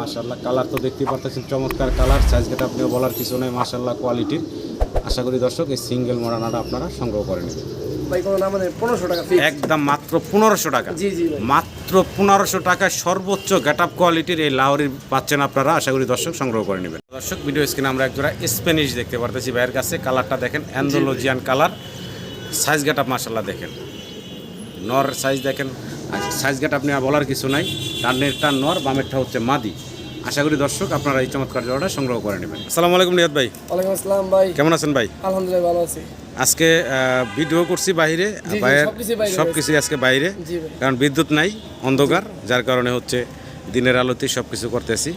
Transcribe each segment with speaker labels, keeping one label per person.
Speaker 1: মাশাল্লাহ কালার তো দেখতে পারতেছেন চমৎকার কালার আপনিও বলার কিছু মাশাল্লাহ কোয়ালিটির আশা করি দর্শক এই সিঙ্গেল মোড়ানাটা আপনারা সংগ্রহ করে নেবেন।
Speaker 2: মানে
Speaker 1: একদম মাত্র পনেরোশো টাকা। মাত্র পনেরোশো টাকায় সর্বোচ্চ গেট আপ কোয়ালিটির এই লাহোরি পাচ্ছেন আপনারা আশা করি দর্শক সংগ্রহ করে নেবেন। দর্শক ভিডিও স্ক্রিনে আমরা একজোড়া স্প্যানিশ দেখতে পারতেছি ভাইয়ের কাছে কালারটা দেখেন Andalusian colour size get up মাসাল্লাহ দেখেন। নর সাইজ দেখেন। সাইজ গেট আপনি আর বলার কিছু নাই। ডানেরটা নর বামেরটা হচ্ছে মাদি। আশা করি দর্শক আপনারা এই চমৎকার জোড়াটা সংগ্রহ করে নেবেন। আসসালামু আলাইকুম নিয়ত ভাই।
Speaker 2: ওয়ালাইকুম আসসালাম ভাই।
Speaker 1: কেমন আছেন ভাই?
Speaker 2: আলহামদুলিল্লাহ ভালো আছি।
Speaker 1: আজকে ভিডিও করছি বাইরে
Speaker 2: সবকিছুই
Speaker 1: সব কিছুই আজকে বাইরে। কারণ বিদ্যুৎ নাই অন্ধকার যার কারণে হচ্ছে দিনের আলোতে সব কিছু করতেছি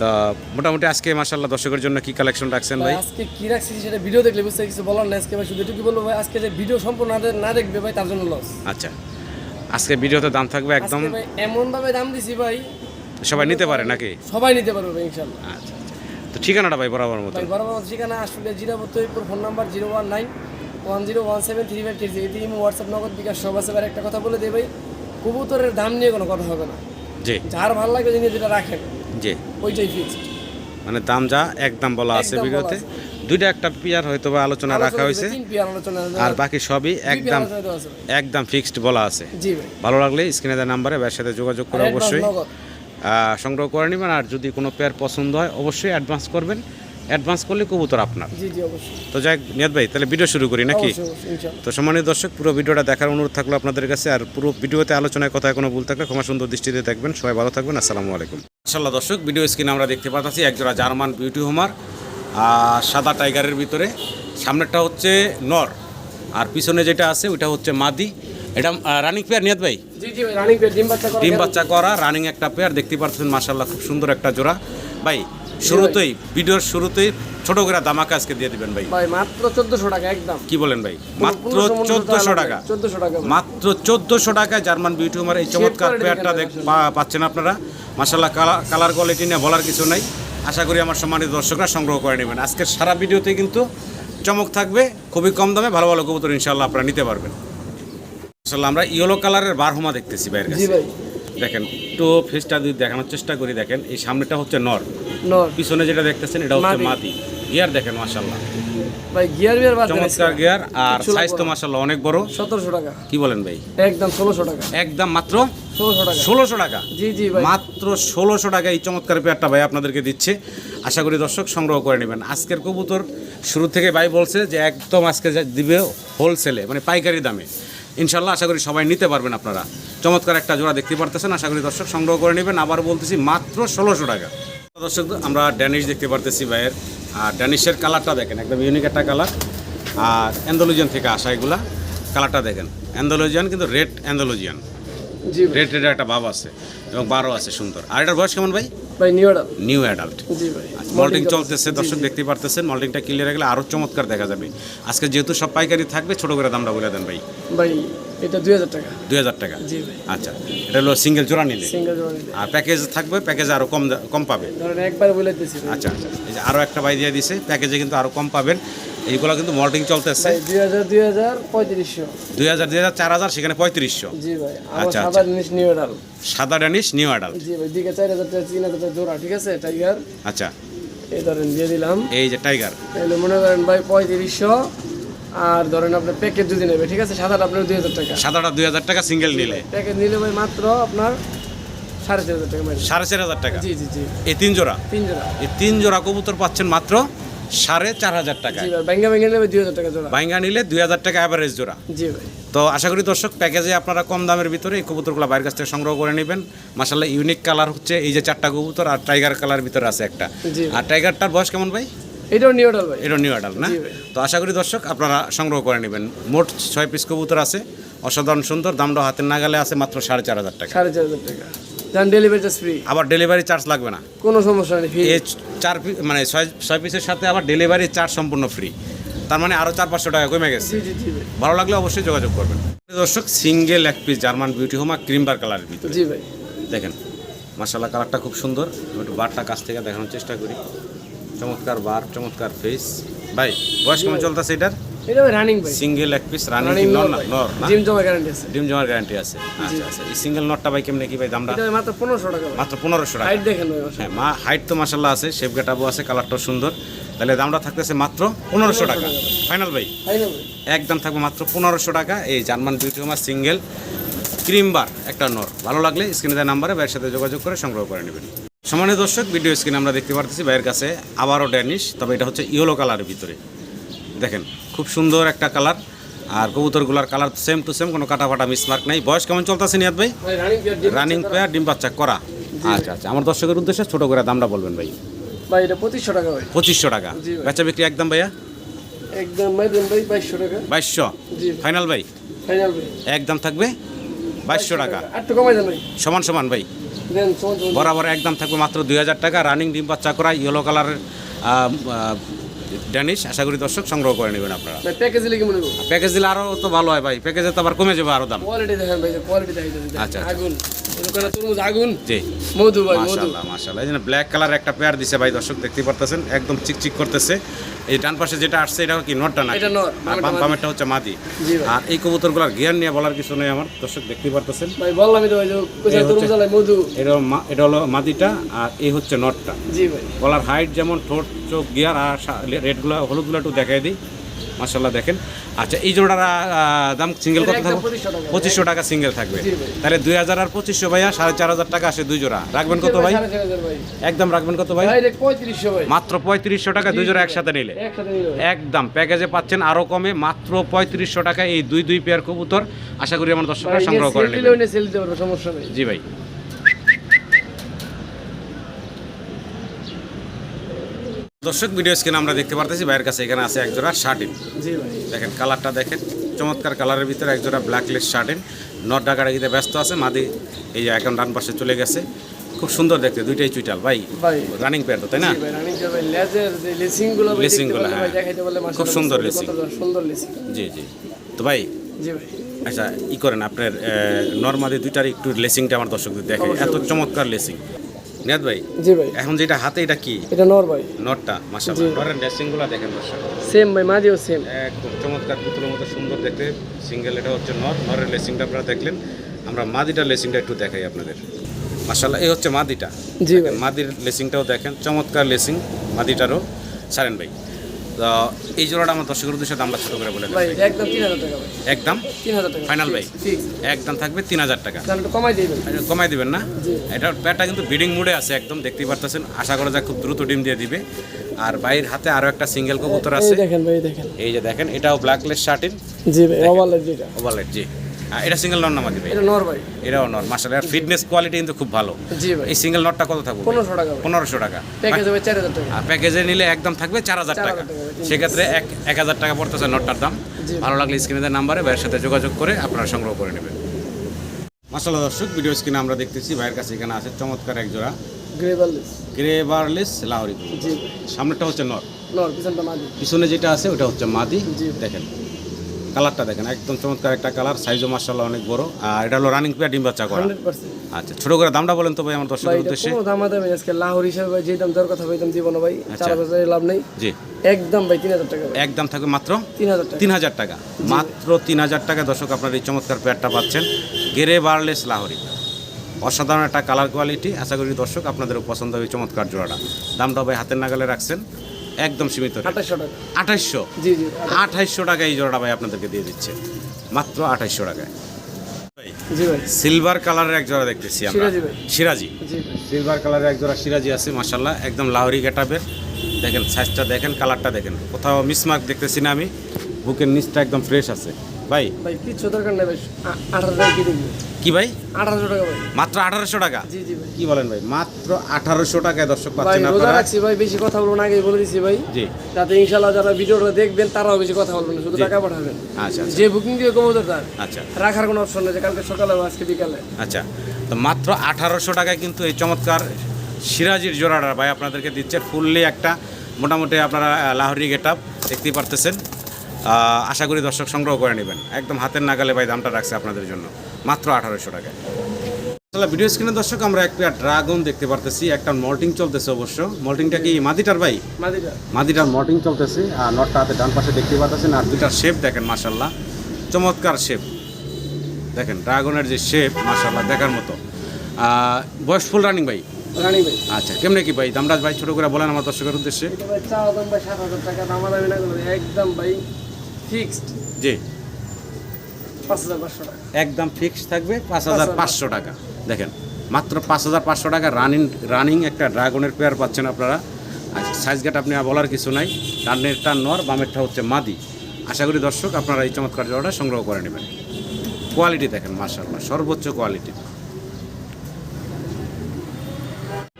Speaker 1: তা মোটামুটি আজকে মাসাল্লাহ দর্শকের জন্য কি কালেকশন রাখছেন
Speaker 2: ভাই আজকে কি রাখছি সেটা ভিডিও দেখলে বুঝতে কিছু বলার নাই। আজকে ভাই শুধু এটুকু বলব ভাই আজকে যে ভিডিও সম্পূর্ণ না না দেখবে ভাই তার জন্য লস
Speaker 1: আচ্ছা। আজকে ভিডিওতে দাম থাকবে একদম
Speaker 2: আজকে ভাই এমন ভাবে দাম দিছি ভাই।
Speaker 1: সবাই নিতে পারে নাকি?
Speaker 2: সবাই নিতে পারবে ইনশাল্লাহ।
Speaker 1: আচ্ছা আচ্ছা। তো ঠিকানাটা ভাই বরাবর মতো।
Speaker 2: বরাবর ঠিকানা আসলে Jirabo তৈপুর phone number zero one nine one zero one seven three five three WhatsApp Nagad bKash সব আছে একটা কথা বলে দেই ভাই কবুতরের দাম নিয়ে কোনো কথা হবে না।
Speaker 1: জি।
Speaker 2: যার ভালো লাগবে যিনি যেটা রাখেন
Speaker 1: জি।
Speaker 2: ওইটাই ফিক্সড
Speaker 1: মানে দাম যা একদম বলা আছে ভিডিওতে। দুইটা একটা পিয়ার হয়তো বা আলোচনা রাখা হয়েছে। আর বাকি সবই একদম। একদম ফিক্সড বলা আছে। ভালো লাগলে স্ক্রিনে দেওয়া নাম্বারে ব্যয়ের সাথে যোগাযোগ করে অবশ্যই সংগ্রহ করে নেবেন। আর যদি কোনো পেয়ার পছন্দ হয় অবশ্যই অ্যাডভান্স করবেন। অ্যাডভান্স করলে কবুতর আপনার।
Speaker 2: জি জি অবশ্যই।
Speaker 1: তো যাই হোক, নিয়াত ভাই তাহলে ভিডিও শুরু করি নাকি? তো সম্মানিত দর্শক পুরো ভিডিওটা দেখার অনুরোধ থাকল আপনাদের কাছে। আর পুরো ভিডিওতে আলোচনায় কথা কোনো ভুল থাকলে ক্ষমা সুন্দর দৃষ্টিতে দেখবেন। সবাই ভালো থাকবেন। আসসালামু আলাইকুম। মাশাল্লাহ দর্শক ভিডিও স্ক্রিনে আমরা দেখতে পাচ্ছি একজোড়া জার্মান বিউটি হোমার সাদা টাইগারের ভিতরে। সামনেরটা হচ্ছে নর আর পিছনে যেটা আছে ওইটা হচ্ছে মাদি। এটা রানিং পেয়ার নিয়াত ভাই?
Speaker 2: ডিম বাচ্চা করে
Speaker 1: রানিং একটা পেয়ার দেখতে পাচ্ছেন মাশাল্লাহ খুব সুন্দর একটা জোড়া। ভাই শুরুতেই ভিডিওর শুরুতেই ছোট করে দামাকা আজকে দিয়ে দিবেন ভাই।
Speaker 2: ভাই মাত্র 1400 টাকা একদম।
Speaker 1: কি বলেন ভাই? মাত্র চোদ্দশো টাকা।
Speaker 2: 1400 টাকা
Speaker 1: মাত্র চোদ্দশো টাকায় জার্মান বিউটি হোমার এই চমৎকার পেয়ারটা পাচ্ছেন আপনারা। মাসাল্লাহ কালার কোয়ালিটি নিয়ে বলার কিছু নাই। আশা করি আমার সম্মানিত দর্শকরা সংগ্রহ করে নেবেন। আজকের সারা ভিডিওতে কিন্তু চমক থাকবে খুবই কম দামে ভালো ভালো কবুতর ইনশাল্লাহ আপনারা নিতে পারবেন। আসলে আমরা ইয়েলো কালারের বারহমা দেখতেছি বাইরের কাছে।
Speaker 2: ভাই।
Speaker 1: দেখেন একটু ফেসটা যদি দেখানোর চেষ্টা করি দেখেন এই সামনেটা হচ্ছে নর।
Speaker 2: নর।
Speaker 1: পিছনে যেটা দেখতেছেন এটা হচ্ছে
Speaker 2: মাদি।
Speaker 1: গিয়ার দেখেন মাসাল্লাহ
Speaker 2: ভাই গিয়ার বিয়ার বাদ
Speaker 1: চমৎকার গিয়ার আর সাইজ তো মাসাল্লাহ অনেক বড়।
Speaker 2: 1700 টাকা।
Speaker 1: কি বলেন ভাই?
Speaker 2: একদম 1600 টাকা।
Speaker 1: একদম মাত্র
Speaker 2: 1600 টাকা।
Speaker 1: ষোলোশো টাকা।
Speaker 2: জি জি ভাই।
Speaker 1: মাত্র ষোলোশো টাকা এই চমৎকার পেয়ারটা ভাই আপনাদেরকে দিচ্ছে। আশা করি দর্শক সংগ্রহ করে নেবেন। আজকের কবুতর শুরু থেকে ভাই বলছে যে একদম আজকে দিবে হোলসেলে মানে পাইকারি দামে। ইনশাল্লাহ আশা করি সবাই নিতে পারবেন আপনারা। চমৎকার একটা জোড়া দেখতে পারতেছেন আশা করি দর্শক সংগ্রহ করে নেবেন। আবার বলতেছি মাত্র ষোলোশো টাকা। দর্শক আমরা ড্যানিশ দেখতে পারতেছি ভাইয়ের। আর ড্যানিশের কালারটা দেখেন একদম ইউনিক একটা কালার। আর অ্যান্ডোলজিয়ান থেকে আসা এগুলা কালারটা দেখেন। অ্যান্ডোলজিয়ান কিন্তু রেড অ্যান্ডোলজিয়ান।
Speaker 2: জি
Speaker 1: রেড রেড একটা ভাব আছে এবং বারো আছে সুন্দর। আর এটার বয়স কেমন ভাই?
Speaker 2: ভাই new order
Speaker 1: new adult moulting চলতেছে দর্শক দেখতে পারতেছেন মল্টিংটা ক্লিয়ার গেলে আরও চমৎকার দেখা যাবে। আজকে যেহেতু সব পাইকারি থাকবে ছোট করে দামটা বলে দেন ভাই।
Speaker 2: ভাই এটা 2000 টাকা।
Speaker 1: দুই হাজার টাকা?
Speaker 2: জি ভাই।
Speaker 1: আচ্ছা এটা হলো সিঙ্গেল জোড়া নিলে?
Speaker 2: সিঙ্গেল জোড়া নিলে।
Speaker 1: আর প্যাকেজ থাকবে প্যাকেজে আরও কম কম পাবে?
Speaker 2: ধরেন একবার বলে ভাই।
Speaker 1: আচ্ছা আচ্ছা এই যে আরও একটা বাই দিয়ে দিছে প্যাকেজে কিন্তু আরও কম পাবেন। এইগুলো কিন্তু মল্টিং চলতেছে।
Speaker 2: ভাই 2000 2000 3500
Speaker 1: দুই হাজার দুই হাজার চার হাজার সেখানে পঁয়ত্রিশশো।
Speaker 2: জি ভাই
Speaker 1: আচ্ছা,
Speaker 2: সাদা জিনিস নিউ অর্ডার
Speaker 1: সাদা ড্যানিশ নিউ অ্যাডাল্ট
Speaker 2: জি ভাই দিকে 4000 টাকা 3000 টাকা জোড়া ঠিক আছে? টাইগার
Speaker 1: আচ্ছা।
Speaker 2: এই ধরেন দিয়ে দিলাম।
Speaker 1: এই যে টাইগার
Speaker 2: তাহলে মনে করেন ভাই পঁয়ত্রিশশো। আর ধরেন আপনার প্যাকেজ যদি নেবে ঠিক আছে? সাদাটা আপনার দুই হাজার টাকা।
Speaker 1: সাদাটা দুই হাজার টাকা সিঙ্গেল নিলে।
Speaker 2: প্যাকেজ নিলে ভাই মাত্র আপনার সাড়ে চার হাজার টাকা
Speaker 1: সাড়ে চার হাজার টাকা?
Speaker 2: জি জি জি।
Speaker 1: এই তিন জোড়া?
Speaker 2: তিন জোড়া।
Speaker 1: এই তিন জোড়া কবুতর পাচ্ছেন মাত্র সাড়ে চার হাজার টাকা
Speaker 2: ব্যাঙ্গা ব্যাঙ্গা নেবে দুই হাজার টাকা জোড়া।
Speaker 1: নিলে দুই হাজার টাকা অ্যাভারেজ জোড়া।
Speaker 2: জি ভাই।
Speaker 1: তো আশা করি দর্শক প্যাকেজে আপনারা কম দামের ভিতরে এই কবুতরগুলো বাইরের কাছ থেকে সংগ্রহ করে নেবেন। মাসাল্লাহ ইউনিক কালার হচ্ছে এই যে চারটা কবুতর আর টাইগার কালার ভিতরে আছে একটা। আর টাইগারটার বয়স কেমন ভাই?
Speaker 2: এটাও নিউ ভাই।
Speaker 1: এটা নিউ অ্যাডাল না? তো আশা করি দর্শক আপনারা সংগ্রহ করে নেবেন। মোট ছয় পিস কবুতর আছে। অসাধারণ সুন্দর দামটা হাতের নাগালে আছে মাত্র সাড়ে চার হাজার টাকা।
Speaker 2: সাড়ে চার হাজার টাকা। ডেলিভারি চার্জ ফ্রি
Speaker 1: আবার ডেলিভারি চার্জ লাগবে না।
Speaker 2: কোনো সমস্যা নেই
Speaker 1: এই চার পিস মানে ছয় ছয় পিসের সাথে আবার ডেলিভারি চার্জ সম্পূর্ণ ফ্রি তার মানে আরও চার পাঁচশো টাকা কমে গেছে। ভালো লাগলে অবশ্যই যোগাযোগ করবেন। দর্শক সিঙ্গেল এক পিস জার্মান বিউটি হোমা ক্রিমবার কালারের ভিতরে।
Speaker 2: জি ভাই।
Speaker 1: দেখেন মাসাল্লাহ কালারটা খুব সুন্দর। একটু বারটা কাছ থেকে দেখানোর চেষ্টা করি। চমৎকার বার চমৎকার ফেস ভাই বয়স কেমন চলতেছে এটার?
Speaker 2: এটা রানিং ভাই।
Speaker 1: সিঙ্গেল এক পিস রানিং নর
Speaker 2: ভাই। গ্যারান্টি আছে।
Speaker 1: ডিম জমার গ্যারান্টি আছে। আচ্ছা আচ্ছা। এই সিঙ্গেল নটটা ভাই কেমনে কি ভাই দামটা?
Speaker 2: এটা মাত্র টাকা
Speaker 1: মাত্র পনেরোশো টাকা।
Speaker 2: হাইট দেখেন
Speaker 1: হ্যাঁ মা হাইট তো আছে শেপ আছে কালারটাও সুন্দর। তাহলে দামটা থাকতেছে মাত্র পনেরোশো টাকা। ফাইনাল ভাই?
Speaker 2: ভাই।
Speaker 1: একদম থাকবে মাত্র পনেরোশো টাকা। এই German beauty homer single cream bar একটা নর ভালো লাগলে স্ক্রিনে দেওয়া নাম্বারে সাথে যোগাযোগ করে সংগ্রহ করে নেবেন। সমানের দর্শক ভিডিও স্ক্রিনে আমরা দেখতে পারতেছি ভাইয়ের কাছে আবারও ড্যানিশ তবে এটা হচ্ছে ইয়েলো কালারের ভিতরে। দেখেন খুব সুন্দর একটা কালার আর কবুতরগুলার কালার সেম টু সেম কোনো কাটা ফাটা মিসমার্ক নাই। বয়স কেমন চলতেছে নিয়াদ ভাই?
Speaker 2: রানিং পিয়ার ডিম
Speaker 1: বাচ্চা করা। আচ্ছা আচ্ছা আমার দর্শকের উদ্দেশ্যে ছোটো করে দামটা বলবেন ভাই।
Speaker 2: ভাই এটা পঁচিশশো টাকা ভাই।
Speaker 1: পঁচিশশো টাকা। বেচা বিক্রি একদম ভাইয়া?
Speaker 2: একদম ভাই বাইশশো টাকা।
Speaker 1: বাইশশো? ফাইনাল ভাই।
Speaker 2: ফাইনাল ভাই?
Speaker 1: একদম থাকবে? বাইশশো টাকা।
Speaker 2: আর একটু কমাই দেন ভাই।
Speaker 1: সমান সমান ভাই।
Speaker 2: সমান সমান
Speaker 1: বরাবর একদম থাকবে মাত্র দুই হাজার টাকা। রানিং ডিম বাচ্চা করা ইয়েলো কালারের ড্যানিশ আশা করি দর্শক সংগ্রহ করে নেবেন আপনারা।
Speaker 2: প্যাকেজ প্যাকেজ কি মনে
Speaker 1: প্যাকেজ দিলে আরও তো ভালো হয় ভাই। প্যাকেজে তো আবার কমে যাবে আরও দাম।
Speaker 2: কোয়ালিটি দেখেন ভাই কোয়ালিটি
Speaker 1: আচ্ছা, আচ্ছা।
Speaker 2: আগুন। তরমুজ আগুন।
Speaker 1: জি।
Speaker 2: মধু ভাই মধু।
Speaker 1: মাশাল্লাহ মাশাল্লাহ এই ব্ল্যাক কালার একটা পেয়ার দিছে ভাই দর্শক দেখতে পারতেছেন একদম চিকচিক করতেছে। এই ডান পাশে যেটা আসছে এটা কি নটটা না
Speaker 2: এটা নর,
Speaker 1: আর বাম- বামেরটা হচ্ছে মাদি। আর এই কবুতরগুলোর জ্ঞান নিয়ে বলার কিছু নেই আমার দর্শক দেখতে পারতেছেন।
Speaker 2: ভাই বললামই তো ভাই যে তরমুজ আলাই মধু।
Speaker 1: এটা হলো এটা হলো মাদিটা আর এই হচ্ছে নটটা।
Speaker 2: জি ভাই।
Speaker 1: গলার হাইট যেমন ঠোঁট চোখ গিয়ার আর রেডগুলো হলুদগুলো একটু দেখাই দিই। মাসাল্লাহ দেখেন। আচ্ছা এই জোড়ার দাম সিঙ্গেল কত থাকবে পঁচিশশো টাকা। সিঙ্গেল থাকবে। তাহলে দুই হাজার আর পঁচিশশো ভাইয়া সাড়ে চার হাজার টাকা আসে দুই জোড়া। রাখবেন কত ভাই একদম রাখবেন কত ভাই? মাত্র পঁয়ত্রিশশো টাকা দুই জোড়া একসাথে নিলে। একদম প্যাকেজে পাচ্ছেন আরও কমে মাত্র পঁয়ত্রিশশো টাকা এই দুই দুই পেয়ার কবুতর। আশা করি আমার দর্শকরা সংগ্রহ করে নেবেন।
Speaker 2: সমস্যা
Speaker 1: জি ভাই। দর্শক ভিডিও স্ক্রিনে আমরা দেখতে পারতেছি ভাইয়ের কাছে এখানে আছে এক জোড়া শার্টিন দেখেন কালারটা দেখেন চমৎকার কালারের ভিতরে এক জোড়া ব্ল্যাক লেস শার্টিন নট ডাকাডাকিতে ব্যস্ত আছে মাদি এই যে এখন ডান পাশে চলে গেছে। খুব সুন্দর দেখতে দুইটাই চুইটাল। ভাই রানিং পেয়ার তো তাই না?
Speaker 2: লেসিংগুলো
Speaker 1: হ্যাঁ। খুব সুন্দর
Speaker 2: লেসিং
Speaker 1: জি জি। তো ভাই আচ্ছা ই করেন আপনার নর্মালি দুইটার একটু লেসিংটা আমার দর্শকদের দেখে এত চমৎকার লেসিং নিয়াদ ভাই?
Speaker 2: জি ভাই।
Speaker 1: এখন যেটা হাতে এটা কি?
Speaker 2: এটা নর ভাই।
Speaker 1: নরটা মাশাআল্লাহ। নরের লেসিংগুলো দেখেন দর্শক।
Speaker 2: সেম ভাই মাঝেও সেম।
Speaker 1: একদম চমৎকার পুতুলের মতো সুন্দর দেখতে। সিঙ্গেল এটা হচ্ছে নর। নরের লেসিংটা আপনারা দেখলেন। আমরা মাদিটার লেসিংটা একটু দেখাই আপনাদের। মাশাআল্লাহ এই হচ্ছে মাদিটা।
Speaker 2: জি ভাই।
Speaker 1: মাদির লেসিংটাও দেখেন। চমৎকার লেসিং মাদিটারও। সারেন ভাই। তো এই জোড়াটা আমার দর্শকের উদ্দেশ্যে দামটা ছোট করে বলে
Speaker 2: ভাই। একদম তিন হাজার টাকা
Speaker 1: একদম?
Speaker 2: তিন হাজার টাকা।
Speaker 1: Final ভাই? একদম থাকবে তিন হাজার টাকা।
Speaker 2: কমাই দিবেন।
Speaker 1: কমাই দিবেন না?
Speaker 2: জি।
Speaker 1: এটার প্যাটটা কিন্তু ব্রিডিং মুডে আছে একদম দেখতেই পারতেছেন। আশা করা যায় খুব দ্রুত ডিম দিয়ে দিবে। আর বাইরের হাতে আরও একটা সিঙ্গেল কবুতর আছে।
Speaker 2: দেখেন ভাই এই দেখেন।
Speaker 1: এই যে দেখেন এটাও ব্ল্যাকলেস শার্টিন
Speaker 2: জি ভাই ওভারলেট যেটা।
Speaker 1: ওভারলেট জি। আর এটা সিঙ্গেল নট নামা দিবে
Speaker 2: এটা নর ভাই।
Speaker 1: এটাও নট মাসাল এর ফিটনেস কোয়ালিটি কিন্তু খুব ভালো।
Speaker 2: জি ভাই।
Speaker 1: এই সিঙ্গেল নটটা কত থাকবে?
Speaker 2: পনেরোশো টাকা ভাই।
Speaker 1: পনেরোশো টাকা।
Speaker 2: প্যাকেজ হবে চার হাজার টাকা।
Speaker 1: আর প্যাকেজে নিলে একদম থাকবে চার হাজার
Speaker 2: 4,000
Speaker 1: টাকা। সেক্ষেত্রে এক এক হাজার টাকা পড়তেছে নটটার দাম। ভালো লাগলে স্ক্রিনে দেওয়ার নাম্বারে ভাইয়ের সাথে যোগাযোগ করে আপনারা সংগ্রহ করে নেবেন। মাসাল্লাহ দর্শক ভিডিও স্ক্রিনে আমরা দেখতেছি ভাইয়ের কাছে এখানে আছে চমৎকার এক জোড়া
Speaker 2: গ্রেভারলেস
Speaker 1: লাহরি
Speaker 2: জি
Speaker 1: সামনেটা হচ্ছে নর।
Speaker 2: নর পিছনটা মাঝে
Speaker 1: পিছনে যেটা আছে ওটা হচ্ছে মাদি। দেখেন। কালারটা দেখেন একদম চমৎকার একটা কালার সাইজও মার্শাল্লাহ অনেক বড়। আর এটা হলো রানিং পেয়ার ডিম বাচ্চা করা। আচ্ছা ছোট করে দামটা বলেন তো ভাই আমার দর্শকের উদ্দেশ্যে।
Speaker 2: কোনো দাম দামে আজকে লাহোর হিসাবে ভাই যে দাম দেওয়ার কথা ভাই দাম দিব না ভাই।
Speaker 1: আচ্ছা।
Speaker 2: চার হাজার লাভ নেই।
Speaker 1: জি।
Speaker 2: একদম ভাই তিন হাজার টাকা
Speaker 1: একদম থাকবে মাত্র
Speaker 2: তিন হাজার টাকা।
Speaker 1: তিন হাজার টাকা। মাত্র তিন হাজার টাকা দর্শক আপনার এই চমৎকার পেয়ারটা পাচ্ছেন। গেরে বারলেস লাহরি। অসাধারণ একটা কালার কোয়ালিটি আশা করি দর্শক আপনাদেরও পছন্দ হবে চমৎকার জোড়াটা। দামটা ভাই হাতের নাগালে রাখছেন। একদম সীমিত
Speaker 2: আঠাশশো টাকা।
Speaker 1: আঠাইশশো?
Speaker 2: জি
Speaker 1: টাকা এই জোড়াটা ভাই আপনাদেরকে দিয়ে দিচ্ছে। মাত্র আঠাইশশো টাকায়। সিলভার কালারের এক জোড়া দেখতেছি আমরা।
Speaker 2: সিরাজি
Speaker 1: সিলভার কালারের এক জোড়া সিরাজি আছে মাসাল্লাহ একদম লাহরি গেটাবের দেখেন সাইজটা দেখেন কালারটা দেখেন। কোথাও মিসমার্ক দেখতেছি না আমি। বুকের নিচটা একদম ফ্রেশ আছে। ভাই।
Speaker 2: ভাই কিচ্ছু দরকার নেই ভাই আঠারো টাকা কি
Speaker 1: ভাই?
Speaker 2: আঠারোশো টাকা ভাই।
Speaker 1: মাত্র আঠারোশো টাকা?
Speaker 2: জি জি ভাই।
Speaker 1: কি বলেন ভাই মাত্র আঠারোশো টাকায় দর্শক
Speaker 2: ভাই
Speaker 1: পাচ্ছেন
Speaker 2: রোজা
Speaker 1: আপনারা?
Speaker 2: রাখছি ভাই বেশি কথা বলব না আগে বলে দিছি ভাই।
Speaker 1: জি।
Speaker 2: যাতে ইনশাল্লাহ যারা ভিডিওটা দেখবেন তারাও বেশি কথা বলবেন শুধু টাকা পাঠাবেন।
Speaker 1: আচ্ছা আচ্ছা।
Speaker 2: যে বুকিং দিয়ে কমোদর তার
Speaker 1: আচ্ছা।
Speaker 2: রাখার কোনো অপশন নেই কালকে সকালে বা আজকে বিকালে।
Speaker 1: আচ্ছা তো মাত্র আঠারোশো টাকায় কিন্তু এই চমৎকার সিরাজির জোড়াটা ভাই আপনাদেরকে দিচ্ছে ফুললি একটা মোটামুটি আপনারা লাহোরি গেট আপ দেখতেই পারতেছেন। আশা করি দর্শক সংগ্রহ করে নেবেন। একদম হাতের নাগালে ভাই দামটা রাখছে আপনাদের জন্য। মাত্র আঠারোশো টাকায়। তাহলে ভিডিও স্ক্রিনে দর্শক আমরা একটা ড্রাগন দেখতে পারতেছি একটা মল্টিং চলতেছে অবশ্য। মল্টিংটা কি মাদিটার ভাই?
Speaker 2: মাদিটা
Speaker 1: মাদিটার মল্টিং চলতেছে আর নটটা হাতে ডান পাশে দেখতে পাচ্ছেন আর দুইটার শেপ দেখেন মাশাল্লাহ চমৎকার শেপ দেখেন ড্রাগনের যে শেপ মাশাল্লাহ দেখার মতো। বয়স ফুল রানিং ভাই? আচ্ছা কেমনে কি ভাই? দামরাজ ভাই ছোট করে বলেন আমার দর্শকের উদ্দেশ্যে।
Speaker 2: টাকা একদম ভাই ফিক্সড?
Speaker 1: জি। একদম ফিক্স থাকবে পাঁচ হাজার পাঁচশো টাকা। দেখেন মাত্র পাঁচ হাজার পাঁচশো টাকা রানিং রানিং একটা ড্রাগনের পেয়ার পাচ্ছেন আপনারা। আচ্ছা সাইজ গেট আপনি আর বলার কিছু নাই। ডানেরটা নর বামেরটা হচ্ছে মাদি। আশা করি দর্শক আপনারা এই চমৎকার জলটা সংগ্রহ করে নেবেন। কোয়ালিটি দেখেন মার্শাল্লাহ সর্বোচ্চ কোয়ালিটি।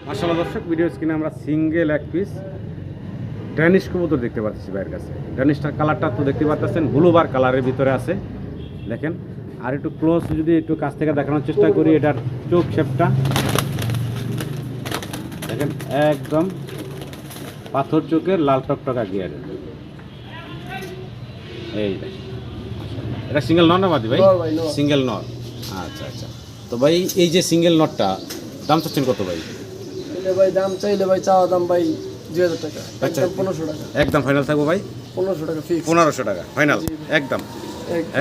Speaker 1: মার্শাল্লাহ দর্শক ভিডিও স্ক্রিনে আমরা সিঙ্গেল এক পিস ড্যানিশ কবুতর দেখতে পাচ্ছি ভাইয়ের কাছে। ড্যানিশটার কালারটা তো দেখতে পাচ্ছেন ব্লুবার কালারের ভিতরে আছে। দেখেন আর একটু ক্লোজ যদি একটু কাছ থেকে দেখানোর চেষ্টা করি এটার চোখ শেপটা দেখেন একদম পাথর চোখের লাল টকটকা গিয়ার এই এটা সিঙ্গেল নর না বাদি ভাই?
Speaker 2: ভাই,
Speaker 1: সিঙ্গেল নর। আচ্ছা আচ্ছা। তো ভাই এই যে সিঙ্গেল নটটা দাম চাচ্ছেন কত ভাই?
Speaker 2: ভাই দাম চাইলে ভাই চাওয়া দাম ভাই দুই হাজার টাকা।
Speaker 1: আচ্ছা।
Speaker 2: পনেরোশো টাকা।
Speaker 1: একদম ফাইনাল থাকব ভাই?
Speaker 2: পনেরোশো টাকা ফিক্স
Speaker 1: পনেরোশো টাকা ফাইনাল একদম।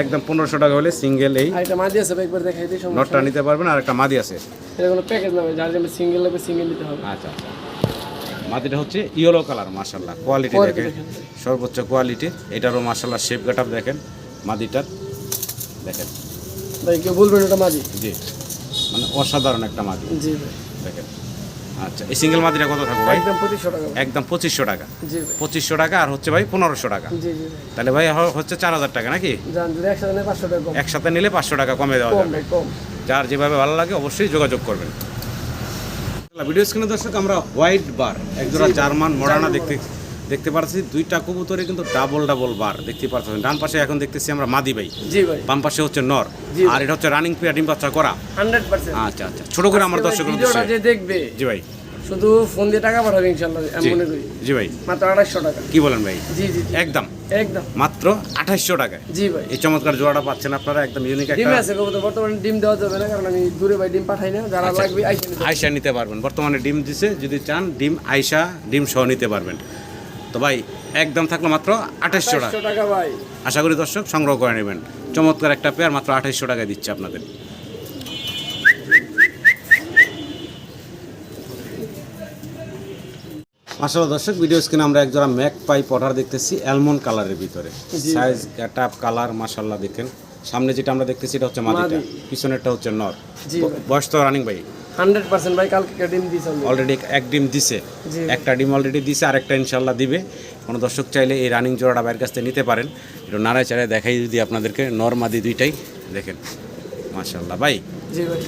Speaker 1: একদম। পনেরোশো টাকা হলে সিঙ্গেল এই।
Speaker 2: আর একটা মাঝি আছে ভাই একবার দেখাই দিই
Speaker 1: নটটা নিতে পারবেন আর একটা মাদি আছে।
Speaker 2: এটা কোনো প্যাকেজ না যার জন্য সিঙ্গেল লাগবে সিঙ্গেল নিতে হবে।
Speaker 1: আচ্ছা আচ্ছা। মাদিটা হচ্ছে ইয়েলো কালার কোয়ালিটি দেখেন। সর্বোচ্চ কোয়ালিটি এটারও মার্শাল্লাহ শেপ গাটাপ দেখেন মাদিটার। দেখেন।
Speaker 2: ভাই কেউ বলবেন ওটা মাঝি
Speaker 1: জি। মানে অসাধারণ একটা মাদি।
Speaker 2: জি ভাই।
Speaker 1: দেখেন। আচ্ছা এই সিঙ্গেল মাদিরা কত থাকবে ভাই?
Speaker 2: একদম পঁচিশশো টাকা।
Speaker 1: একদম পঁচিশশো টাকা। পঁচিশশো টাকা আর হচ্ছে ভাই পনেরোশো টাকা।
Speaker 2: জি জি
Speaker 1: তাহলে ভাই হচ্ছে চার হাজার টাকা নাকি?
Speaker 2: একসাথে নেয় পাঁচশো টাকা কম।
Speaker 1: একসাথে নিলে পাঁচশো টাকা কমে দেওয়া যাবে। যার যেভাবে ভালো লাগে অবশ্যই যোগাযোগ করবেন। ভিডিও স্ক্রিনে দর্শক আমরা হোয়াইট বার একজোড়া জার্মান মডার্না দেখতে দেখতে পাচ্ছি দুইটা কবুতরে কিন্তু ডাবল ডাবল বার দেখতে পাচ্ছেন ডান পাশে এখন দেখতেছি আমরা মাদি ভাই।
Speaker 2: জি ভাই।
Speaker 1: বাম পাশে হচ্ছে নর। আর এটা হচ্ছে রানিং পেয়ার ডিম বাচ্চা করা।
Speaker 2: Hundred percent.
Speaker 1: আচ্ছা আচ্ছা। ছোট করে আমার
Speaker 2: ভিডিওটা যে দেখবে
Speaker 1: জি ভাই।
Speaker 2: শুধু ফোন দিয়ে টাকা পাঠাবে ইনশাল্লাহ আমি মনে করি।
Speaker 1: জি ভাই।
Speaker 2: মাত্র আড়াইশো টাকা।
Speaker 1: কি বলেন ভাই?
Speaker 2: জি জি।
Speaker 1: একদম।
Speaker 2: একদম।
Speaker 1: মাত্র আঠাইশশো টাকা
Speaker 2: জি ভাই।
Speaker 1: এই চমৎকার জোড়াটা পাচ্ছেন আপনারা একদম ইউনিক একটা ডিম
Speaker 2: আছে কবুতর বর্তমানে ডিম দেওয়া যাবে না কারণ আমি দূরে ভাই ডিম পাঠাই না যারা
Speaker 1: আচ্ছা।
Speaker 2: লাগবে আইসে নিতে
Speaker 1: পারবেন। বর্তমানে ডিম দিছে যদি চান ডিম আয়সা ডিম সহ নিতে পারবেন। তো ভাই একদম থাকল মাত্র আঠাইশশো টাকা।
Speaker 2: ভাই।
Speaker 1: আশা করি দর্শক সংগ্রহ করে নেবেন। চমৎকার একটা পেয়ার মাত্র আঠাইশশো টাকায় দিচ্ছে আপনাদের। আসলে দর্শক ভিডিও স্ক্রিনে আমরা একজোড়া ম্যাক পাই পটার দেখতেছি অ্যালমন্ড কালারের ভিতরে। সাইজ গ্যাটাপ কালার মাসাল্লাহ দেখেন। সামনে যেটা আমরা দেখতেছি এটা হচ্ছে মাদিটা
Speaker 2: মাদি।
Speaker 1: পিছনেরটা হচ্ছে নর। বয়স তো রানিং ভাই।
Speaker 2: হান্ড্রেড পার্সেন্ট ভাই কালকে ডিম দিয়েছে
Speaker 1: অলরেডি এক ডিম দিছে। একটা ডিম অলরেডি দিছে আরেকটা ইনশাল্লাহ দিবে। কোনো দর্শক চাইলে এই রানিং জোড়াটা বাইরের কাছ থেকে নিতে পারেন। একটু নাড়ায় চাড়ায় দেখাই যদি আপনাদেরকে নর্মাদি দুইটাই। দেখেন। মাশাল্লাহ ভাই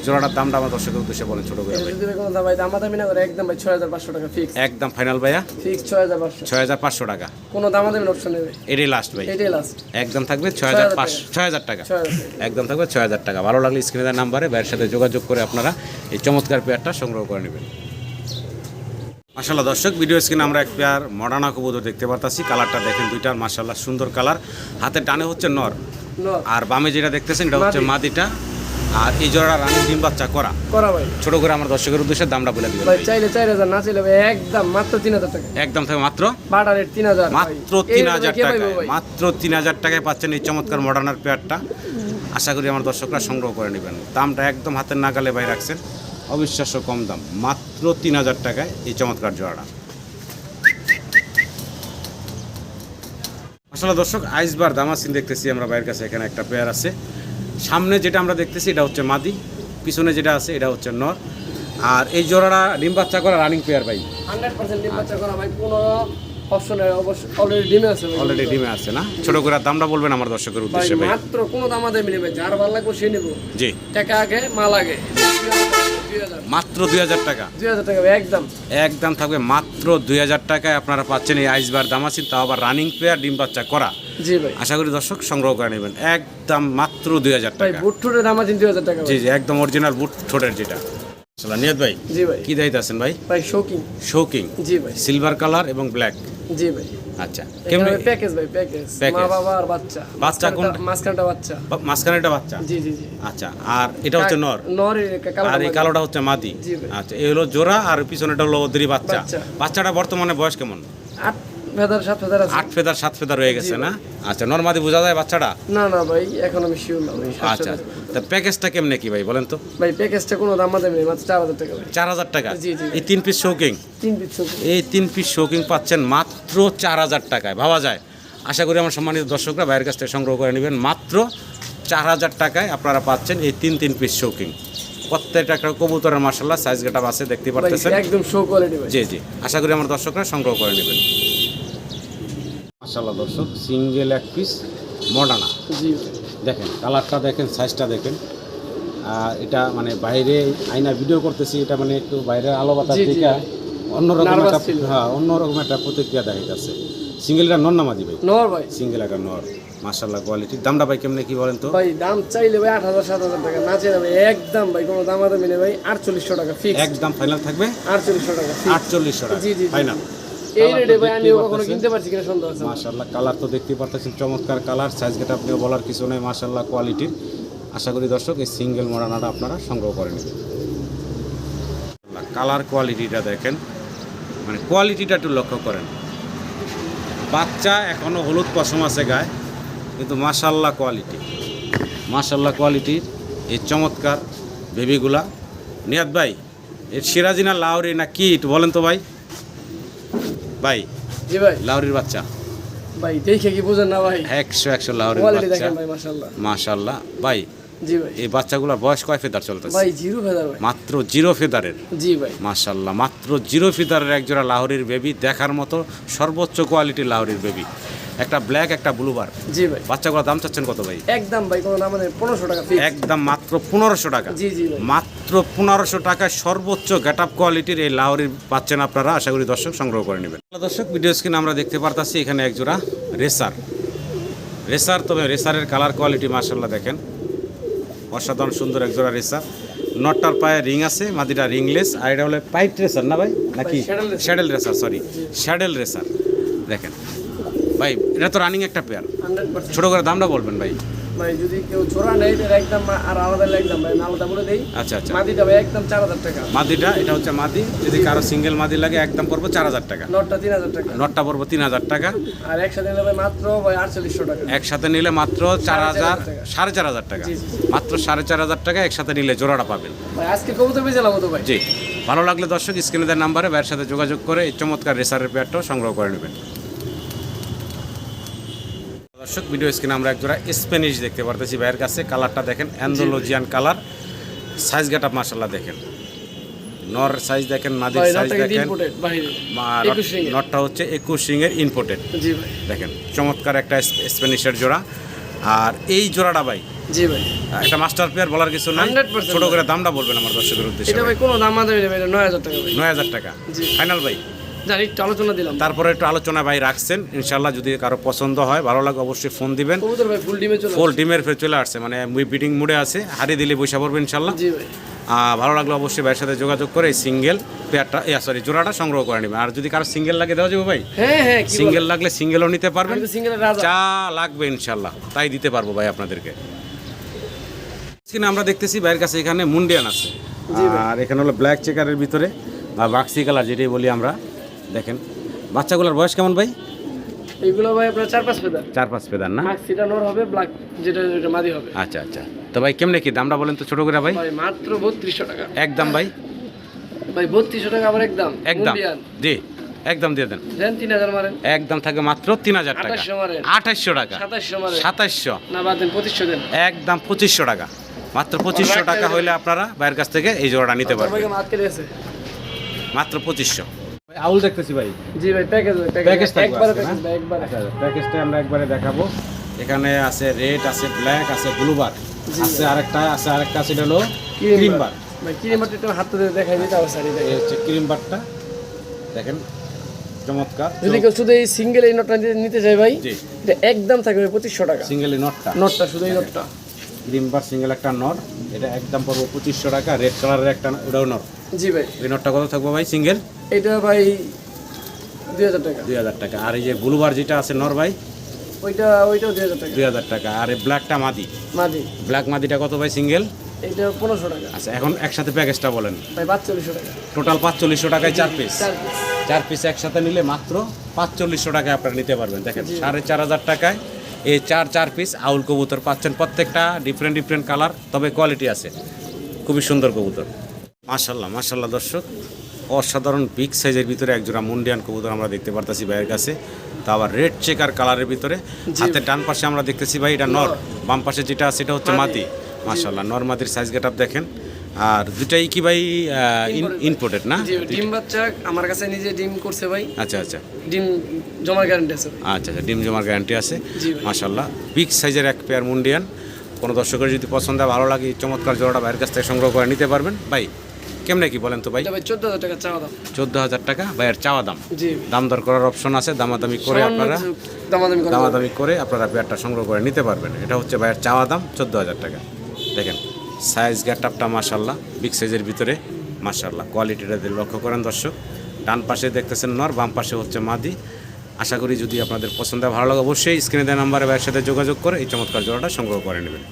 Speaker 1: জোড়াটার দামটা আমার দর্শকের উদ্দেশ্যে বলেন ছোট ভাই।
Speaker 2: ভাই দাম ভাই দামা দামি না করে একদম ভাই ছয় হাজার পাঁচশো টাকা ফিক্স
Speaker 1: একদম ফাইনাল ভাইয়া।
Speaker 2: ফিক্স ছয় হাজার পাঁচশো।
Speaker 1: ছয় হাজার পাঁচশো টাকা।
Speaker 2: কোনো দামা দামি অপশন নেবে
Speaker 1: এটাই লাস্ট ভাই।
Speaker 2: এটাই লাস্ট
Speaker 1: একদম থাকবে ছয় হাজার পাঁচশো ছয় হাজার টাকা। একদম থাকবে ছয় হাজার টাকা। ভালো লাগলে স্ক্রিনের নাম্বারে ভাইয়ের সাথে যোগাযোগ করে আপনারা এই চমৎকার পেয়ারটা সংগ্রহ করে নেবেন। মাসাল্লাহ দর্শক ভিডিও স্ক্রিনে আমরা এক পেয়ার মডার্না কবুতর দেখতে পারতাছি। কালারটা দেখেন দুইটার মাসাল্লাহ সুন্দর কালার হাতের টানে হচ্ছে নর। আর বামে যেটা দেখতেছেন এটা হচ্ছে
Speaker 2: মাদি।
Speaker 1: মাদিটা। আর এই জোড়া রানী ডিম বাচ্চা করা।
Speaker 2: করা ভাই।
Speaker 1: ছোট করে আমার দর্শকের উদ্দেশ্যে দামটা বলে দিবেন
Speaker 2: ভাই। চাইলে চার হাজার না চাইলে ভাই একদম মাত্র তিন হাজার টাকা।
Speaker 1: একদম থাকবে মাত্র?
Speaker 2: বাটা রেট তিন হাজার
Speaker 1: মাত্র তিন হাজার টাকায় মাত্র তিন হাজার টাকায় পাচ্ছেন এই চমৎকার মডার্নার পেয়ারটা আশা করি আমার দর্শকরা সংগ্রহ করে নেবেন। দামটা একদম হাতের নাগালে ভাই রাখছেন। অবিশ্বাস্য কম দাম। মাত্র তিন হাজার টাকায় এই চমৎকার জোড়াটা। আসলে দর্শক আইসবার দামাসিন দেখতেছি আমরা বাইরের কাছে। এখানে একটা পেয়ার আছে। সামনে যেটা আমরা দেখতেছি এটা হচ্ছে মাদি। পিছনে যেটা আছে এটা হচ্ছে নর। আর এই জোড়াটা ডিম বাচ্চা করা রানিং পেয়ার ভাই।
Speaker 2: হান্ড্রেড পার্সেন্ট ডিম বাচ্চা করা ভাই কোনো অপশন অবশ্য অলরেডি ডিমে আছে
Speaker 1: অলরেডি ডিমে আছে না? ছোট করে দামটা বলবেন আমার দর্শকের
Speaker 2: ভাই
Speaker 1: উদ্দেশ্যে ভাই।
Speaker 2: মাত্র কোনো দামা দামি নেবে যার ভালো লাগবে সে নেব।
Speaker 1: জি।
Speaker 2: টাকা আগে মাল আগে।
Speaker 1: মাত্র দুই হাজার টাকা।
Speaker 2: দুই হাজার টাকা একদম।
Speaker 1: একদম থাকবে মাত্র দুই হাজার টাকায় আপনারা পাচ্ছেন এই আইসবার দাম দামাসিন তাও আবার রানিং পেয়ার ডিম বাচ্চা করা।
Speaker 2: জি ভাই।
Speaker 1: আশা করি দর্শক সংগ্রহ করে নেবেন। একদম মাত্র দুই হাজার টাকা।
Speaker 2: বুট দাম আছে দুই হাজার টাকা
Speaker 1: জি জি একদম অরিজিনাল বুট ঠোঁটের যেটা। আসলে নিয়ত ভাই।
Speaker 2: জি ভাই।
Speaker 1: কি দায়িত্ব আছেন ভাই?
Speaker 2: ভাই শৌকিং
Speaker 1: শোকিং
Speaker 2: জি ভাই।
Speaker 1: সিলভার কালার এবং ব্ল্যাক
Speaker 2: জি ভাই।
Speaker 1: আচ্ছা।
Speaker 2: এখানে প্যাকেজ ভাই প্যাকেজ মা বাবা আর বাচ্চা।
Speaker 1: বাচ্চা
Speaker 2: মাঝখানটা-
Speaker 1: কোনটা?
Speaker 2: বাচ্চা।
Speaker 1: বা- বাচ্চা?
Speaker 2: জি জি জি।
Speaker 1: আচ্ছা আর এটা হচ্ছে নর?
Speaker 2: নর
Speaker 1: আর এই কালোটা হচ্ছে মাদি। আচ্ছা এই হলো জোড়া আর পিছনেটা হলো ওদেরই বাচ্চা। বাচ্চাটা বর্তমানে বয়স কেমন?
Speaker 2: আট ফেদার সাত ফেদার আছে।
Speaker 1: আট ফেদার সাত ফেদার হয়ে গেছে না? আচ্ছা নর্মাদি বোঝা যায় বাচ্চাটা?
Speaker 2: না না ভাই এখন আমি শিওর না ভাই
Speaker 1: আচ্ছা তা প্যাকেজটা কেমনে কি ভাই বলেন তো?
Speaker 2: ভাই প্যাকেজটা কোনো দাম মাঝে নেই মাত্র চার হাজার টাকা
Speaker 1: চার হাজার টাকা। এই তিন পিস শৌকিং
Speaker 2: তিন পিস
Speaker 1: এই তিন পিস শৌকিং পাচ্ছেন মাত্র চার হাজার টাকায় ভাবা যায়। আশা করি আমার সম্মানিত দর্শকরা বাইরের কাছ থেকে সংগ্রহ করে নেবেন। মাত্র চার হাজার টাকায় আপনারা পাচ্ছেন এই তিন তিন পিস শৌকিং প্রত্যেকটা একটা কবুতরের মার্শাল্লাহ সাইজ গেটা আছে দেখতে পারতেছেন?
Speaker 2: একদম শো কোয়ালিটি
Speaker 1: জি জি। আশা করি আমার দর্শকরা সংগ্রহ করে নেবেন। মার্শাল্লাহ দর্শক সিঙ্গেল এক পিস মডানা
Speaker 2: জি।
Speaker 1: দেখেন কালারটা দেখেন সাইজটা দেখেন। আর এটা মানে বাইরে আয়না ভিডিও করতেছি এটা মানে একটু বাইরের আলো বাতাস। দিকে অন্যরকম একটা। হ্যাঁ অন্যরকম একটা প্রতিক্রিয়া দেখা যাচ্ছে সিঙ্গেলটা নর নামা দিবে
Speaker 2: নর ভাই।
Speaker 1: সিঙ্গেল একটা নর। মার্শাল্লাহ কোয়ালিটি দামটা ভাই কেমনে কি বলেন তো?
Speaker 2: ভাই দাম চাইলে ভাই আট হাজার সাত হাজার টাকা। না চাইলে ভাই একদম ভাই কোনো দাম দামি নেই ভাই আটচল্লিশশো টাকা ফিক্স
Speaker 1: একদম ফাইনাল থাকবে?
Speaker 2: আটচল্লিশশো টাকা।
Speaker 1: আটচল্লিশশো টাকা
Speaker 2: জি জি।
Speaker 1: ফাইনাল
Speaker 2: এই রেটে ভাই
Speaker 1: দেখতেই
Speaker 2: কখনো কিনতে পারছি কিনা সন্দেহ আছে।
Speaker 1: মাশাল্লাহ কালার তো দেখতে পারতেছেন চমৎকার কালার সাইজ গেটা আপনিও বলার কিছু নেই মাশাল্লাহ কোয়ালিটির আশা করি দর্শক এই সিঙ্গেল মরানাটা আপনারা সংগ্রহ করে নেবেন। কালার কোয়ালিটিটা দেখেন। মানে কোয়ালিটিটা একটু লক্ষ্য করেন। বাচ্চা এখনও হলুদ পশম আছে গায়ে। কিন্তু মাশাল্লাহ কোয়ালিটি মাশাল্লাহ কোয়ালিটির এই চমৎকার বেবিগুলা নিয়াদ ভাই এর সিরাজিনা লাউরি না কি বলেন তো ভাই। ভাই
Speaker 2: জি ভাই।
Speaker 1: লাউরির বাচ্চা।
Speaker 2: ভাই দেখে কি বুঝেন না ভাই?
Speaker 1: একশো একশো
Speaker 2: কোয়ালিটি
Speaker 1: বাচ্চা।
Speaker 2: ভাই
Speaker 1: মাশাল্লাহ ভাই
Speaker 2: জি ভাই।
Speaker 1: এই বাচ্চাগুলোর বয়স কয় ফেদার চলতেছে?
Speaker 2: ভাই জিরো ফেদার ভাই।
Speaker 1: মাত্র জিরো ফেদারের।
Speaker 2: জি ভাই।
Speaker 1: মাশাল্লাহ মাত্র জিরো ফিদারের একজোড়া লাহোরের বেবি দেখার মতো সর্বোচ্চ কোয়ালিটির লাহোরের বেবি একটা ব্ল্যাক একটা ব্লুবার
Speaker 2: জি ভাই।
Speaker 1: বাচ্চাগুলোর দাম চাচ্ছেন কত ভাই?
Speaker 2: একদম ভাই কোনো দাম পনেরোশো টাকা
Speaker 1: একদম মাত্র পনেরোশো টাকা।
Speaker 2: জি জি ভাই।
Speaker 1: মাত্র পনেরোশো টাকায় সর্বোচ্চ গেট আপ কোয়ালিটির এই লাহোরের পাচ্ছেন আপনারা। আশা করি দর্শক সংগ্রহ করে নেবেন। দর্শক ভিডিও স্ক্রিনে আমরা দেখতে পারতাছি এখানে একজোড়া রেসার। রেসার তবে রেসারের কালার কোয়ালিটি মার্শাল্লাহ দেখেন। অসাধারণ সুন্দর একজোড়া রেসার। নটটার পায়ে রিং আছে মাদিটা রিংলেস আর এটা হলো পাইট রেসার না ভাই? নাকি? Saddle racer sorry saddle racer দেখেন। ভাই এটা তো রানিং একটা পেয়ার ছোটো করে দামটা বলবেন ভাই।
Speaker 2: ভাই যদি কেউ নেই তাহলে একদম আর আলাদা একদম ভাই আলাদা বলে দেই।
Speaker 1: আচ্ছা আচ্ছা।
Speaker 2: মাদিটা ভাই একদম চার হাজার টাকা।
Speaker 1: মাদিটা এটা হচ্ছে মাদি। যদি কারও সিঙ্গেল মাদি লাগে একদম পড়ব চার টাকা।
Speaker 2: নটটা টাকা।
Speaker 1: নটটা পড়ব টাকা।
Speaker 2: আর একসাথে নিলে ভাই মাত্র ভাই আটচল্লিশশো টাকা।
Speaker 1: একসাথে নিলে মাত্র চার হাজার
Speaker 2: টাকা।
Speaker 1: সাড়ে চার হাজার টাকা।
Speaker 2: জি, জি,
Speaker 1: মাত্র সাড়ে চার হাজার টাকা একসাথে নিলে জোড়াটা পাবেন।
Speaker 2: ভাই আজকে কবুতর বেজে তো ভাই।
Speaker 1: জি। ভালো লাগলে দর্শক স্ক্রিনে দেওয়ার নাম্বারে ভাইয়ের সাথে যোগাযোগ করে এই চমৎকার রেসারের পেয়ারটাও সংগ্রহ করে নেবেন। দর্শক ভিডিও স্ক্রিনে আমরা একজোড়া স্প্যানিশ দেখতে পারতেছি ভাইয়ের কাছে। কালারটা দেখেন অ্যান্ডোলজিয়ান কালার সাইজ গেট মাসাল্লাহ দেখেন। নর সাইজ দেখেন মাদির সাইজ দেখেন।
Speaker 2: ইম্পোর্টেড এর।
Speaker 1: নটটা হচ্ছে একুশ
Speaker 2: জি ভাই।
Speaker 1: দেখেন চমৎকার একটা স্প্যানিশের জোড়া। আর এই জোড়াটা ভাই
Speaker 2: জি ভাই।
Speaker 1: একটা মাস্টার প্লেয়ার বলার কিছু নাই।
Speaker 2: 100%
Speaker 1: ছোট করে দামটা বলবেন আমার দর্শকের উদ্দেশ্যে
Speaker 2: এটা ভাই। কোনো দাম মাদামি টাকা ভাই।
Speaker 1: টাকা।
Speaker 2: জি।
Speaker 1: ফাইনাল ভাই।
Speaker 2: জানি একটু আলোচনা দিলাম।
Speaker 1: তারপরে একটু আলোচনা ভাই রাখছেন ইনশাল্লাহ যদি কারও পছন্দ হয় ভালো লাগে অবশ্যই ফোন দিবেন।
Speaker 2: কবুতর ভাই ফুল ডিমে চলে
Speaker 1: ফুল টিমের ফের চলে আসছে মানে বিটিং মুডে আছে হারিয়ে দিলে বসে পড়বে ইনশাল্লাহ
Speaker 2: জি ভাই।
Speaker 1: ভালো লাগলে অবশ্যই ভাইয়ের সাথে যোগাযোগ করে সিঙ্গেল পেয়ারটা সরি জোড়াটা সংগ্রহ করে নেবেন। আর যদি কারও সিঙ্গেল লাগে দেওয়া যাবে ভাই?
Speaker 2: হ্যাঁ হ্যাঁ
Speaker 1: সিঙ্গেল লাগলে সিঙ্গেলও নিতে পারবেন। যা লাগবে ইনশাল্লাহ তাই দিতে পারব ভাই আপনাদেরকে। স্ক্রিনে আমরা দেখতেছি ভাইয়ের কাছে এখানে মুন্ডিয়ান আছে। আর এখানে হলো ব্ল্যাক চেকারের ভিতরে বা বাক্সি কালার যেটাই বলি আমরা। দেখেন বাচ্চাগুলোর বয়স কেমন ভাই?
Speaker 2: এইগুলো ভাই আপনার চার পাঁচ ফেদার।
Speaker 1: চার পাঁচ পেদার না?
Speaker 2: মাক্সিটা নর হবে ব্ল্যাক যেটা যেটা মাদি হবে।
Speaker 1: আচ্ছা আচ্ছা। তো ভাই কেমনে কি দামটা বলেন তো ছোট করে ভাই?
Speaker 2: ভাই মাত্র বত্রিশশো টাকা।
Speaker 1: একদম ভাই?
Speaker 2: ভাই বত্রিশশো টাকা আবার একদম
Speaker 1: একদম। জি একদম দিয়ে দেন।
Speaker 2: দেন তিন হাজার মারেন।
Speaker 1: একদম থাকে মাত্র তিন হাজার টাকা।
Speaker 2: আঠাশশো
Speaker 1: টাকা।
Speaker 2: সাতাশশো না বাদ দেন পঁচিশশো দেন।
Speaker 1: একদম পঁচিশশো টাকা। মাত্র পঁচিশশো টাকা হইলে আপনারা বাইরের কাছ থেকে এই জোড়াটা নিতে পারবেন।
Speaker 2: কেটে গেছে
Speaker 1: মাত্র পঁচিশশো। আউল দেখতেছি ভাই।
Speaker 2: জি ভাই প্যাকেজ
Speaker 1: প্যাকেজ
Speaker 2: একবারে প্যাকেজ একবারে।
Speaker 1: আচ্ছা প্যাকেজটা আমরা একবারে দেখাবো। এখানে আছে রেড আছে ব্ল্যাক আছে ব্লুবার আছে আরেকটা আছে আরেকটা আছে হলো ক্রিম বার
Speaker 2: ভাই কি মাত্র একটু হাত দিয়ে দেখাই দিতে হবে স্যার
Speaker 1: এই হচ্ছে ক্রিম বারটা দেখেন চমৎকার।
Speaker 2: যদি কেউ শুধু এই সিঙ্গেল এই নোটটা নিতে- চাই ভাই
Speaker 1: জি।
Speaker 2: এটা একদম থাকবে পঁচিশশো টাকা।
Speaker 1: সিঙ্গেল এই নটটা
Speaker 2: নোটটা শুধু এই নোটটা
Speaker 1: ক্রিম বার সিঙ্গেল একটা নট এটা একদম পড়ব পঁচিশশো টাকা। রেড কালারের একটা ওটাও নট
Speaker 2: জি ভাই।
Speaker 1: এই নটটা কত থাকব ভাই সিঙ্গেল
Speaker 2: এটা ভাই দুই হাজার টাকা।
Speaker 1: দুই হাজার টাকা। আর এই যে ব্লুবার যেটা আছে নর ভাই?
Speaker 2: ওইটা ওইটাও দুই হাজার টাকা।
Speaker 1: দুই হাজার টাকা। আর এই ব্ল্যাকটা মাদি?
Speaker 2: মাদি।
Speaker 1: ব্ল্যাক মাদিটা কত ভাই সিঙ্গেল?
Speaker 2: পনেরোশো টাকা।
Speaker 1: আচ্ছা এখন একসাথে প্যাকেজটা বলেন।
Speaker 2: ভাই পাঁচচল্লিশশো টাকা।
Speaker 1: টোটাল পাঁচচল্লিশশো টাকায় চার পিস
Speaker 2: চার পিস
Speaker 1: চার পিস একসাথে নিলে মাত্র পাঁচচল্লিশশো টাকায় আপনারা নিতে পারবেন। দেখেন সাড়ে চার হাজার টাকায় এই চার চার পিস আউল কবুতর পাচ্ছেন। প্রত্যেকটা ডিফারেন্ট ডিফারেন্ট কালার তবে কোয়ালিটি আছে। খুবই সুন্দর কবুতর। মাশাল্লাহ মাশাল্লাহ দর্শক। অসাধারণ বিগ সাইজের ভিতরে একজোড়া মুন্ডিয়ান কবুতর আমরা দেখতে পারতেছি ভাইয়ের কাছে। তা আবার রেড চেকার কালারের ভিতরে। হাতের ডান পাশে আমরা দেখতেছি ভাই এটা নর। বাম পাশে যেটা আছে এটা হচ্ছে মাদি। মাশাল্লাহ নর মাদির সাইজ গেট দেখেন। আর দুটাই কি ভাই ইনপোর্টেড না?
Speaker 2: ডিম বাচ্চা আমার কাছে নিজে ডিম করছে ভাই।
Speaker 1: আচ্ছা আচ্ছা।
Speaker 2: ডিম জমার গ্যারান্টি আছে।
Speaker 1: আচ্ছা আচ্ছা ডিম জমার গ্যারান্টি আছে। মাশাল্লাহ বিগ সাইজের এক পেয়ার মুন্ডিয়ান। কোনো দর্শকের যদি পছন্দ হয় ভালো লাগে চমৎকার জোড়াটা ভাইয়ের কাছ থেকে সংগ্রহ করে নিতে পারবেন। ভাই কেমনে কি বলেন তো ভাই?
Speaker 2: চোদ্দ হাজার টাকা চাওয়া দাম।
Speaker 1: চোদ্দ হাজার টাকা ভাইয়ের চাওয়া দাম। দাম দর করার অপশন আছে দামাদামি করে আপনারা
Speaker 2: দামাদামি করা
Speaker 1: আপনারা পেয়ারটা সংগ্রহ করে নিতে পারবেন। এটা হচ্ছে ভাইয়ের চাওয়া দাম চোদ্দ হাজার টাকা। দেখেন সাইজ গ্যাটআপটা মাশাল্লাহ বিগ সাইজের ভিতরে মাশাল্লাহ কোয়ালিটিটা লক্ষ্য করেন দর্শক ডান পাশে দেখতেছেন নর বাম পাশে হচ্ছে মাদি। আশা করি যদি আপনাদের পছন্দ ভালো লাগে অবশ্যই স্ক্রিনে দেওয়া নাম্বারে ভাইয়ের সাথে যোগাযোগ করে এই চমৎকার জোড়াটা সংগ্রহ করে নেবেন।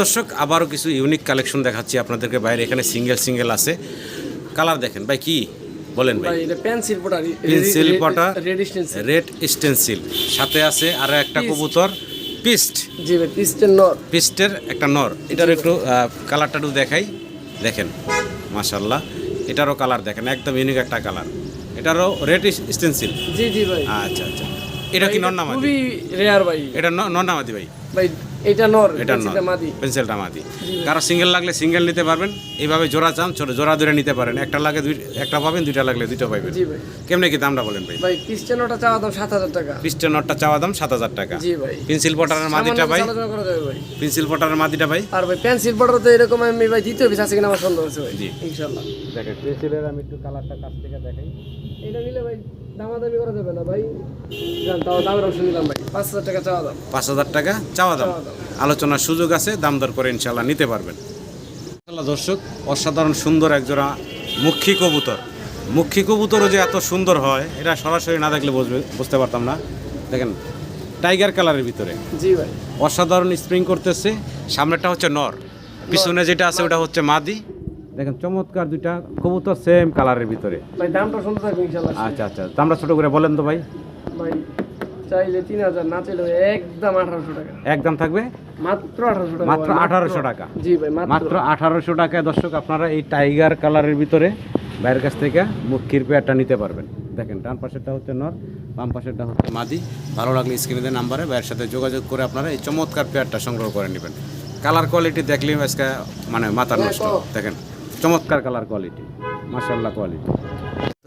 Speaker 1: দর্শক আবারও কিছু ইউনিক কালেকশন দেখাচ্ছি আপনাদেরকে। বাইরে এখানে সিঙ্গেল সিঙ্গেল আছে। কালার দেখেন ভাই কি বলেন ভাই?
Speaker 2: পেন্সিল পটা
Speaker 1: পেন্সিল পটা
Speaker 2: রেড স্টেন্সিল
Speaker 1: রেড স্টেন্সিল সাথে আছে আর একটা কবুতর পিস্ট
Speaker 2: জি ভাই পিস্টেন নর।
Speaker 1: পিস্টের একটা নর। এটার একটু কালারটা একটু দেখাই। দেখেন মাশাল্লাহ এটারও কালার দেখেন একদম ইউনিক একটা কালার এটারও রেড স্টেন্সিল
Speaker 2: জি জি ভাই।
Speaker 1: আচ্ছা আচ্ছা। এটা কি নর নামাদি?
Speaker 2: খুবই রেয়ার ভাই।
Speaker 1: এটা নর নামাদি ভাই?
Speaker 2: ভাই এটা নর
Speaker 1: এটা নর
Speaker 2: মাদি।
Speaker 1: পেন্সিলটা মাদি। কারও সিঙ্গেল লাগলে সিঙ্গেল নিতে পারবেন এইভাবে জোড়া চান জোড়া ধরে নিতে পারেন। একটা লাগে দুই একটা পাবেন দুইটা লাগলে দুইটা পাবেন
Speaker 2: জি ভাই।
Speaker 1: কেমনে কি দামটা বলেন ভাই?
Speaker 2: ভাই চাওয়া দাম সাত হাজার টাকা।
Speaker 1: পিস্টের চাওয়া দাম সাত হাজার টাকা।
Speaker 2: জি ভাই।
Speaker 1: পেন্সিল পটারের মাদিটা ভাই। পেন্সিল পটারের মাদিটা ভাই।
Speaker 2: আর ভাই পেন্সিল পটার তো এরকম আমি ভাই দ্বিতীয় পিস আছে কিনা আমার সন্দেহ আছে ভাই।
Speaker 1: জি।
Speaker 2: ইনশাল্লাহ।
Speaker 1: দেখেন পেন্সিলের আমি একটু কালারটা কাছ থেকে দেখাই।
Speaker 2: এটা নিলে ভাই দামাদামি করা যাবে না ভাই। তাও দামের অপশন নিলাম ভাই। পাঁচ হাজার টাকা চাওয়া দাম।
Speaker 1: পাঁচ হাজার টাকা চাওয়া দাম। আলোচনার সুযোগ আছে দাম দর করে ইনশাল্লাহ নিতে পারবেন। ইনশাল্লাহ দর্শক অসাধারণ সুন্দর একজোড়া মুখী কবুতর। মুখী কবুতরও যে এত সুন্দর হয় এটা সরাসরি না দেখলে বুঝবে বুঝতে পারতাম না। দেখেন টাইগার কালারের ভিতরে।
Speaker 2: জি ভাই।
Speaker 1: অসাধারণ স্প্রিং করতেছে সামনেটা হচ্ছে নর। পিছনে যেটা আছে ওটা হচ্ছে মাদি। দেখেন চমৎকার দুইটা কবুতর সেম কালারের ভিতরে।
Speaker 2: ভাই দামটা শুনতে থাকবে ইনশাল্লাহ
Speaker 1: আচ্ছা আচ্ছা দামটা ছোট করে বলেন তো ভাই।
Speaker 2: ভাই চাইলে তিন হাজার না চাইলে একদম আঠারোশো টাকা।
Speaker 1: একদম থাকবে?
Speaker 2: মাত্র আঠারোশো টাকা
Speaker 1: মাত্র আঠারোশো টাকা?
Speaker 2: জি ভাই মাত্র।
Speaker 1: আঠারোশো টাকায় দর্শক আপনারা এই টাইগার কালারের ভিতরে বাইরের কাছ থেকে মুখির পেয়ারটা নিতে পারবেন। দেখেন ডান পাশেরটা হচ্ছে নর বাম পাশেরটা হচ্ছে মাদি। ভালো লাগলে স্ক্রিনে নাম্বারে ভাইয়ের সাথে যোগাযোগ করে আপনারা এই চমৎকার পেয়ারটা সংগ্রহ করে নেবেন। কালার কোয়ালিটি দেখলেই আজকে মানে মাথা নষ্ট। দেখেন। চমৎকার কালার কোয়ালিটি মাসাল্লাহ কোয়ালিটি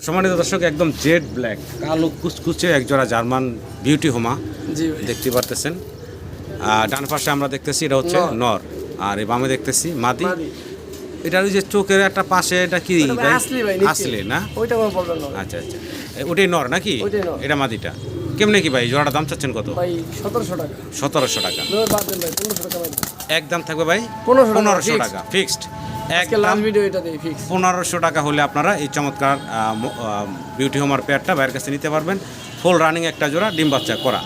Speaker 1: সম্মানিত দর্শক একদম জেড ব্ল্যাক কালো কুচকুচে একজোড়া জার্মান বিউটি হোমা দেখতে পারতেছেন। আর ডান পাশে আমরা দেখতেছি এটা হচ্ছে
Speaker 2: নর।
Speaker 1: আর এই বামে দেখতেছি মাদি। এটার ওই যে চোখের একটা পাশে এটা কি?
Speaker 2: আসলি
Speaker 1: না? আচ্ছা আচ্ছা। ওটাই নর নাকি? এটা মাদিটা। কেমনে কি ভাই? জোড়াটা দাম চাচ্ছেন কত?
Speaker 2: ভাই সতেরোশো টাকা।
Speaker 1: সতেরোশো টাকা।
Speaker 2: ধরে বাদ দেন ভাই পনেরোশো টাকা ভাই
Speaker 1: একদম থাকবে ভাই?
Speaker 2: 1500 টাকা,
Speaker 1: পনেরোশো। টাকা ফিক্সড পনেরোশো টাকা হলে আপনারা এই চমৎকার বিউটি হোমার পেয়ারটা বাইরের কাছে নিতে পারবেন। ফুল রানিং একটা জোড়া ডিম বাচ্চা করা।